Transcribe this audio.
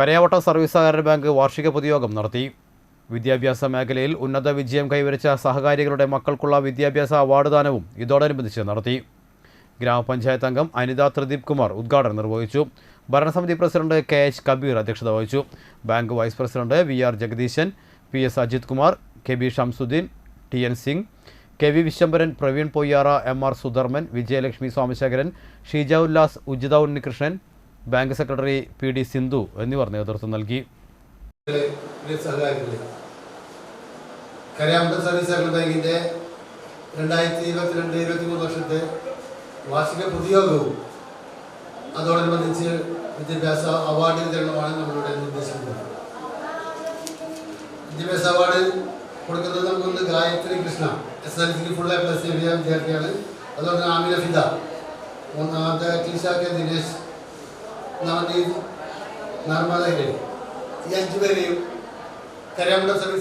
കരയാവട്ട service സഹകരണ bank വാർഷിക പൊതുയോഗം നടത്തി. വിദ്യാഭ്യാസ മേഖലയിൽ ഉന്നത വിജയം കൈവരിച്ച സഹകാരികളുടെ മക്കൾക്കുള്ള വിദ്യാഭ്യാസ അവാർഡ് ദാനവും ഇതോടനുബന്ധിച്ച് നടത്തി. ഗ്രാമപഞ്ചായത്ത് അംഗം അനിത ത്രിദീപ് കുമാർ ഉദ്ഘാടനം നിർവഹിച്ചു. ഭരണസമിതി പ്രസിഡന്റ് കെ എച്ച് കബീർ അധ്യക്ഷത വഹിച്ചു. Bank vice president V R Jagadeeshan P S Ajith Kumar K B Shamsudheen T N Singh K V Vishwambharan Praveen Poyyara M R Sudharman Vijayalakshmi Somashekharan Sheeja Ullas Ujitha Unnikrishnan bank secretary P D Sindhu എന്നിവർ നേതൃത്വം നൽകി. വർഷത്തെ വാർഷിക പൊതുയോഗവും അതോടനുബന്ധിച്ച് വിദ്യാഭ്യാസ award വിതരണമാണ് നമ്മളിവിടെ നിർദ്ദേശിക്കുന്നത് വിദ്യാഭ്യാസ അവാർഡ് കൊടുക്കുന്നത് നമുക്കൊന്ന് ഗായത്രി കൃഷ്ണ എസ് എൽ സിക്ക് ഫുൾ എ പ്ലസ് വിദ്യാർത്ഥിയാണ്. അതുപോലെ ആമിന ഫിദ ഒന്നാമത്തെ ടീഷ കെ ദിനേശ് നവനീത് നർമ്മദ ഈ അഞ്ചു പേരെയും കരയാമ്പ സർവീസ്